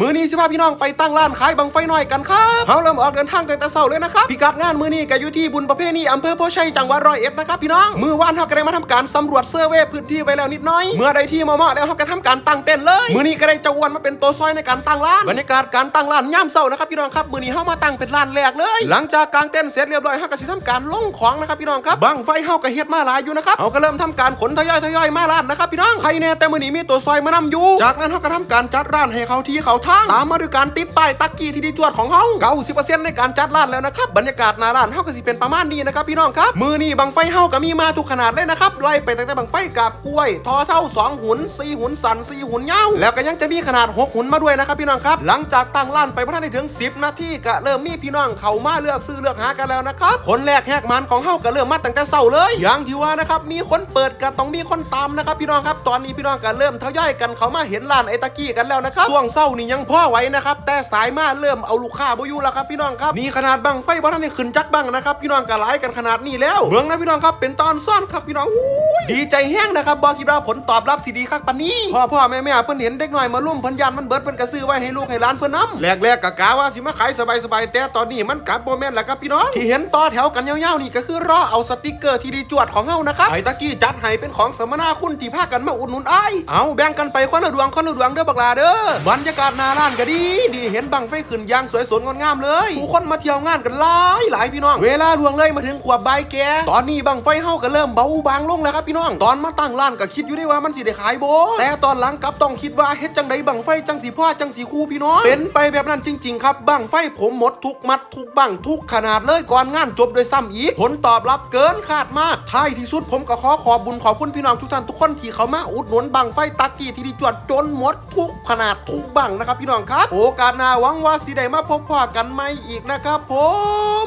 มือนี้สิพาพี่น้องไปตั้งร้านขายบังไฟน้อยกันครับเฮาเริ่มออกเดินทางตั้งแต่เช้าเลยนะครับพิกัดงานมือนี้ก็อยู่ที่บุญประเพณีอำเภอโพชัยจังหวัดร้อยเอ็ดนะครับพี่น้องมือวานเฮาก็ได้มาทำการสำรวจเซอร์เวย์พื้นที่ไว้แล้วนิดหน้อย เมื่อใดที่เหมาะแล้วเฮาก็ทำการตั้งเต้นเลย มือนี้ก็ได้เจ้าวนมาเป็นตัวซอยในการตั้งร้านบรรยากาศการตั้งร้านย่ำเช้านะครับพี่น้องครับมือนี้เฮามาตั้งเป็นร้านแรกเลย หลังจากกางเต้นเสร็จเรียบร้อยเฮาก็สิทำการลงของนะครับพี่น้องครับบังไฟเฮาก็เฮ็ดมาหลายอยู่นะครับเฮาก็เริ่มทำการขนทยอยทยอยมาร้านนะครับพี่น้องใครแน่แต่มือนี้มีตัวซอยมานำอยู่จากนั้นเฮาก็ทำการจัดร้านให้เขาที่เขาทาง ตามมาด้วยการติดป้ายตักกี้ที่ดีจวดของเฮา90%ในการจัดร้านแล้วนะครับ บรรยากาศหน้าร้านเฮาก็สิเป็นประมาณนี้นะครับพี่น้องครับ มือนี้บังไฟเฮาก็มีมาทุกขนาดเลยนะครับไล่ไปตั้งแต่บังไฟกับกล้วย ทอเท่า2หุน4หุนสัน4หุนเยาแล้วก็ยังจะมีขนาด6หุนมาด้วยนะครับพี่น้องครับ หลังจากตั้งร้านไปพระท่านได้ถึง 10 นาทีก็เริ่มมีพี่น้องเข้ามาเลือกซื้อเลือกหากันแล้วนะครับคนแรกแหกมันของเฮาก็เริ่มมาตั้งแต่เช้าเลยอย่างที่ว่านะครับมีคนเปิดก็ต้องมีคนตามนะครับพี่น้องครับ ตอนนี้พี่น้องก็เริ่มทยอยกันเข้ามาเห็นร้านไอตะกี้กันแล้วนะครับช่วงเช้านี่ยังพ่อไหวนะครับแต่สายมาเริ่มเอาลูกค้าบ่อยู่แล้วครับพี่น้องครับนี่ขนาดบังไฟบ่ทันได้ขึ้นจักบังนะครับพี่น้องก็หลกันขนาดนี้แล้วเบิ่งนะพี่น้องครับเป็นตอนซ่อนครับพี่น้องอู้ยดีใจแห้งนะครับบ่คิดว่าผลตอบรับสิดีคักปานนี้พ่อพ่อแม่แม่เพิ่นเห็นเด็กหน้อยมาลุ่มเพิ่นยานมันเบิดเพิ่นก็ซื้อไว้ให้ลูกให้หลานเพิ่นนํแรกๆก็กะว่าสิมาขายสบายๆแต่ตอนนี้มันกลับบ่แมนแล้วครับพี่น้องที่เห็นต่อแถวกันยาวๆนี่ก็คือรอเอาสติกเกอร์ที่ดีจวดของเฮานะครับไอ้ตะกี้จัดให้เป็นของสมนาคุณที่พากันมาอุดหนุนอ้ายเอาแบ่งกันไปคนละดวงคนละดวงเด้อบักลาเด้อบรรยากาศนาร้านก็ดี ดีเห็นบังไฟขึ้นยางสวยสดงดงามเลยผู้คนมาเที่ยวงานกันหลายหลายพี่น้อง เวลาล่วงเลยมาถึงขวบใบแก ตอนนี้บังไฟเฮาก็เริ่มเบาบางลงแล้วครับพี่น้อง ตอนมาตั้งร้านก็คิดอยู่ได้ว่ามันสิได้ขายโบแต่ตอนหลังกลับต้องคิดว่าเฮ็ดจังใดบังไฟจังสีพ่อจังสีคู่พี่น้อง เป็นไปแบบนั้นจริง ๆ ครับบังไฟผมหมดทุกมัดทุกบังทุกขนาดเลยก่อนงานจบโดยซ้ำอีกผลตอบรับเกินคาดมากท้ายที่สุดผมก็ขอขอบบุญขอบคุณพี่น้องทุกท่านทุกคนที่เขามาอุดหนุนบังไฟตักกี้ที่ดีจวดจนหมดทุกขนาดทุกบังนะครับพี่น้องครับ โอกาสหน้าหวังว่าสิได้มาพบพ่อกันใหม่อีกนะครับผม